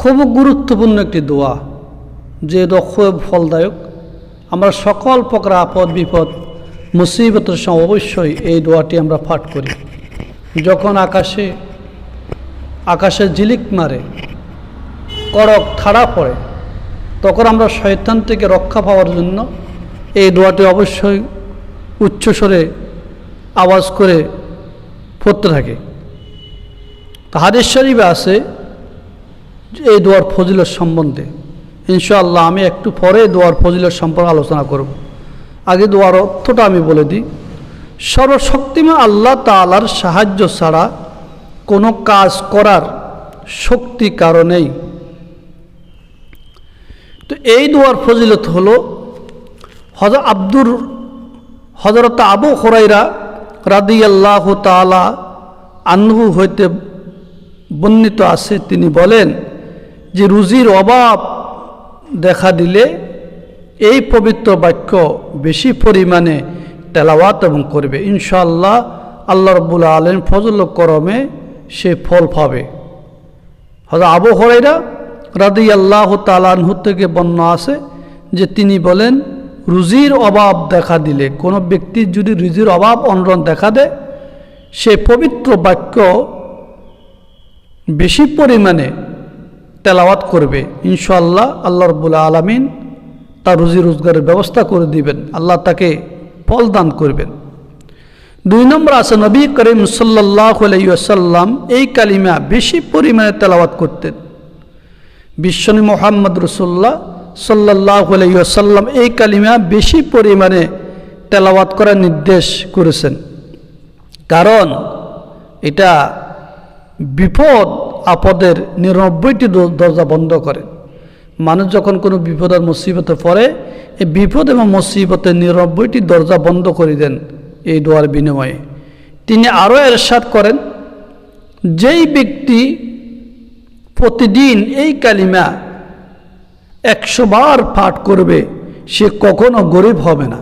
খুব গুরুত্বপূর্ণ একটি দোয়া, যে দোয়া খুব ফলদায়ক। আমরা সকল প্রকার আপদ, বিপদ, মুসিবতের সময় অবশ্যই এই দোয়াটি আমরা পাঠ করি। যখন আকাশে আকাশে ঝিলিক মারে করক থাড়া পড়ে, তখন আমরা শয়তান থেকে রক্ষা পাওয়ার জন্য এই দোয়াটি অবশ্যই উচ্চস্বরে আওয়াজ করে পড়তে থাকে। হাদিস শরীফে আছে এই দোয়ার ফজিলত সম্বন্ধে। ইনশাআল্লাহ আমি একটু পরে দোয়ার ফজিলত সম্পর্কে আলোচনা করব। আগে দোয়ার অর্থটা আমি বলে দিই। সর্বশক্তিমান আল্লাহ তালার সাহায্য ছাড়া কোনো কাজ করার শক্তি কারণেই তো এই দোয়ার ফজিলত হলো হজর আব্দুর হজরত আবু হরাইরা রাদিয়াল্লাহ তালা আনহু হইতে বর্ণিত আছে, তিনি বলেন যে রুজির অভাব দেখা দিলে এই পবিত্র বাক্য বেশি পরিমাণে তেলাওয়াত এবং করবে। ইনশাআল্লাহ আল্লাহ রব্বুল আলম ফজল করমে সে ফল পাবে। হয়তো আবু হরাইরা রাদি আল্লাহ তালানহু থেকে বর্ণ আছে যে তিনি বলেন রুজির অভাব দেখা দিলে, কোনো ব্যক্তির যদি রুজির অভাব অনরন দেখা দেয়, সে পবিত্র বাক্য বেশি পরিমাণে তেলাওয়াত করবে। ইনশাআল্লাহ আল্লাহ রবুল্লা আলমিন তার রুজি রোজগারের ব্যবস্থা করে দিবেন। আল্লাহ তাকে ফল দান করবেন। দুই নম্বর আছে, নবী করিম সাল্লাহ আলাইসাল্লাম এই কালিমা বেশি পরিমাণে তেলাওয়াত করতেন। বিশ্বনী মোহাম্মদ রসুল্লাহ সাল্লাহ আলাইসাল্লাম এই কালিমা বেশি পরিমাণে তেলাওয়াত করার নির্দেশ করেছেন। কারণ এটা বিপদ আপদের নিরানব্বইটি দরজা বন্ধ করে। মানুষ যখন কোনো বিপদ আর মুসিবতে পড়ে এই বিপদ এবং মুসিবতের নিরানব্বইটি দরজা বন্ধ করে দেন এই দোয়ার বিনিময়ে। তিনি আরও এরশাদ করেন, যেই ব্যক্তি প্রতিদিন এই কালিমা একশো বার পাঠ করবে, সে কখনো গরিব হবে না।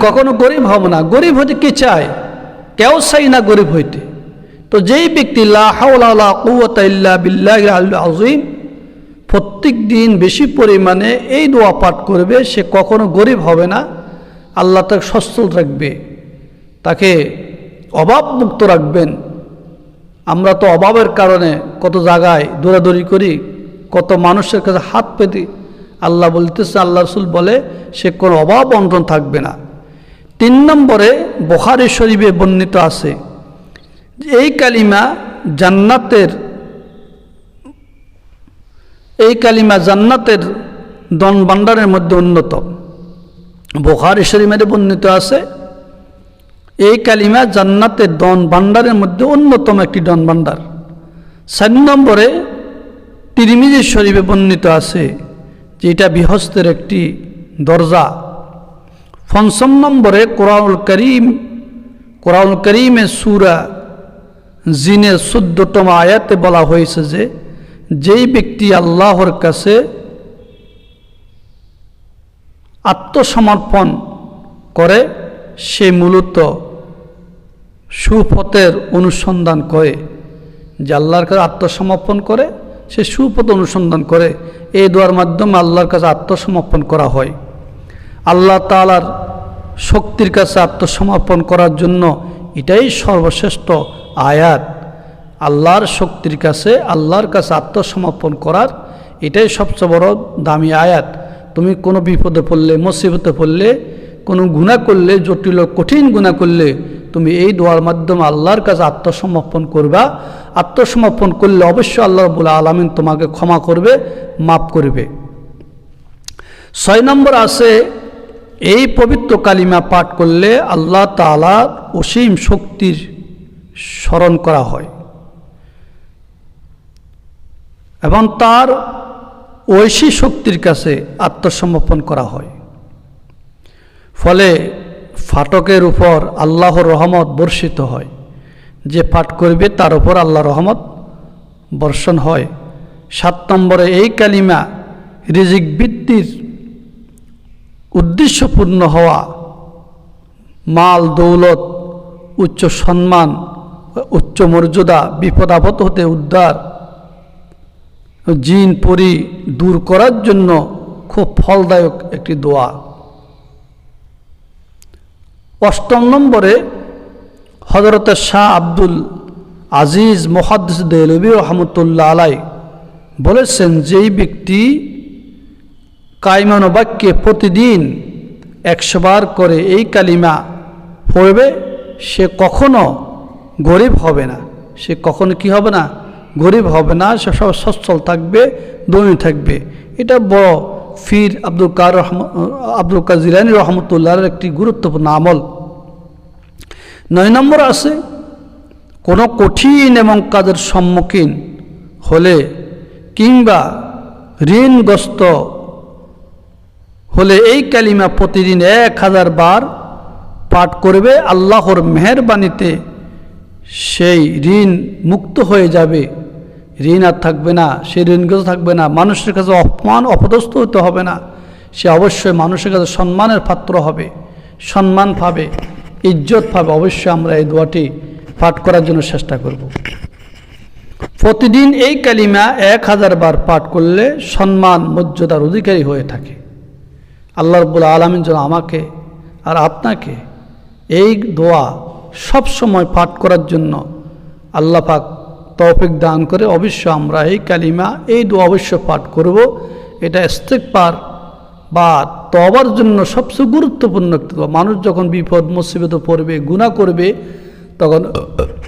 কখনো গরিব হবে না। গরিব হতে কি চায়? কেউ চাই না গরিব হইতে। তো যেই ব্যক্তি আজিম প্রত্যেক দিন বেশি পরিমাণে এই দোয়া পাঠ করবে, সে কখনো গরিব হবে না। আল্লাহ তাকে সচ্ছল রাখবে। তাকে অভাবমুক্ত রাখবেন। আমরা তো অভাবের কারণে কত জায়গায় দৌড়াদৌড়ি করি কত মানুষের কাছে হাত পেতে আল্লাহ বলতেছে, আল্লাহ রসুল বলে, সে কোনো অভাব অন্টন থাকবে না। তিন নম্বরে বখারি শরীফে বর্ণিত আছে এই কালিমা জান্নাতের, এই কালিমা জান্নাতের দন ভাণ্ডারের মধ্যে অন্যতম। বোখারি শরীফের বর্ণিত আছে, এই কালিমা জান্নাতের দন ভাণ্ডারের মধ্যে অন্যতম একটি দন ভাণ্ডার চার নম্বরে তিরিমিজি শরীফে বর্ণিত আছে যে এটা বিহস্তের একটি দরজা। পঞ্চম নম্বরে কোরআনুল করিম, কোরআনুল করিমে সুরা জিনের চোদ্দতম আয়াতে বলা হয়েছে যে, যেই ব্যক্তি আল্লাহর কাছে আত্মসমর্পণ করে, সে মূলত সুপথের অনুসন্ধান করে, যে আল্লাহর কাছে আত্মসমর্পণ করে সে সুপথ অনুসন্ধান করে। এই দোয়ার মাধ্যমে আল্লাহর কাছে আত্মসমর্পণ করা হয়। আল্লাহ তালার শক্তির কাছে আত্মসমর্পণ করার জন্য এটাই সর্বশ্রেষ্ঠ আয়াত। আল্লাহর শক্তির কাছে, আল্লাহর কাছে আত্মসমর্পণ করার এটাই সবচেয়ে বড় দামি আয়াত। তুমি কোনো বিপদে পড়লে, মুসিবতে পড়লে, কোনো গুণা করলে, জটিল কঠিন গুণা করলে তুমি এই দোয়ার মাধ্যমে আল্লাহর কাছে আত্মসমর্পণ করবা। আত্মসমর্পণ করলে অবশ্যই আল্লাহ রবুল্লা আলমিন তোমাকে ক্ষমা করবে, মাফ করবে। ছয় নম্বর আছে, এই পবিত্র কালিমা পাঠ করলে আল্লাহ তালার অসীম শক্তির স্মরণ করা হয়। এবং তার ঐশী শক্তির কাছে আত্মসমর্পণ করা হয়। ফলে ফাটকের উপর আল্লাহর রহমত বর্ষিত হয়। যে পাঠ করবে, তার উপর আল্লাহ রহমত বর্ষণ হয়। সাত নম্বরে এই কালিমা রিজিক বৃত্তির উদ্দেশ্যপূর্ণ হওয়া, মাল, দৌলত, উচ্চ সম্মান উচ্চ মর্যাদা বিপদ আপদ হতে উদ্ধার জিন পরি দূর করার জন্য খুব ফলদায়ক একটি দোয়া। অষ্টম নম্বরে হজরত শাহ আব্দুল আজিজ মোহাদ্দিস দেলবী রহমতুল্লাহ আলাই বলেছেন, যেই ব্যক্তি কাইমান বাক্যে প্রতিদিন একশোবার করে এই কালিমা পড়বে, সে কখনো গরিব হবে না। সে কখনো কি হবে না? গরিব হবে না, সে সব সচ্ছল থাকবে দমি থাকবে। এটা বড় ফির আব্দুল কার আব্দুল কার জিলানি রহমতুল্লাহর একটি গুরুত্বপূর্ণ আমল। নয় নম্বর আছে, কোনো কঠিন এবং কাজের সম্মুখীন হলে কিংবা ঋণগ্রস্ত হলে এই কালিমা প্রতিদিন এক হাজার বার পাঠ করবে, আল্লাহর মেহরবানিতে সেই ঋণ মুক্ত হয়ে যাবে। ঋণ আর থাকবে না, সে ঋণগ্রস্ত থাকবে না, মানুষের কাছে অপমান, অপদস্থ হতে হবে না। সে অবশ্যই মানুষের কাছে সম্মানের পাত্র হবে, সম্মান পাবে, ইজ্জত পাবে। অবশ্যই আমরা এই দোয়াটি পাঠ করার জন্য চেষ্টা করব। প্রতিদিন এই কালিমা এক হাজার বার পাঠ করলে সম্মান মর্যাদার অধিকারী হয়ে থাকে। আল্লাহ রব্বুল আলমিন যেন আমাকে আর আপনাকে এই দোয়া সব সময় পাঠ করার জন্য আল্লাহ পাক তৌফিক দান করে অবশ্য আমরা এই কালিমা, এই দু অবশ্য পাঠ করব। এটা পার বা তবার জন্য সবচেয়ে গুরুত্বপূর্ণ একটি মানুষ যখন বিপদ, মুসিবত পড়বে গুণা করবে, তখন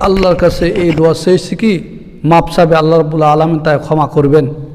আল্লাহর কাছে এই দোয়া সেই কি? মাপসাবে আল্লাহ রবুল্লা আলম তাই ক্ষমা করবেন।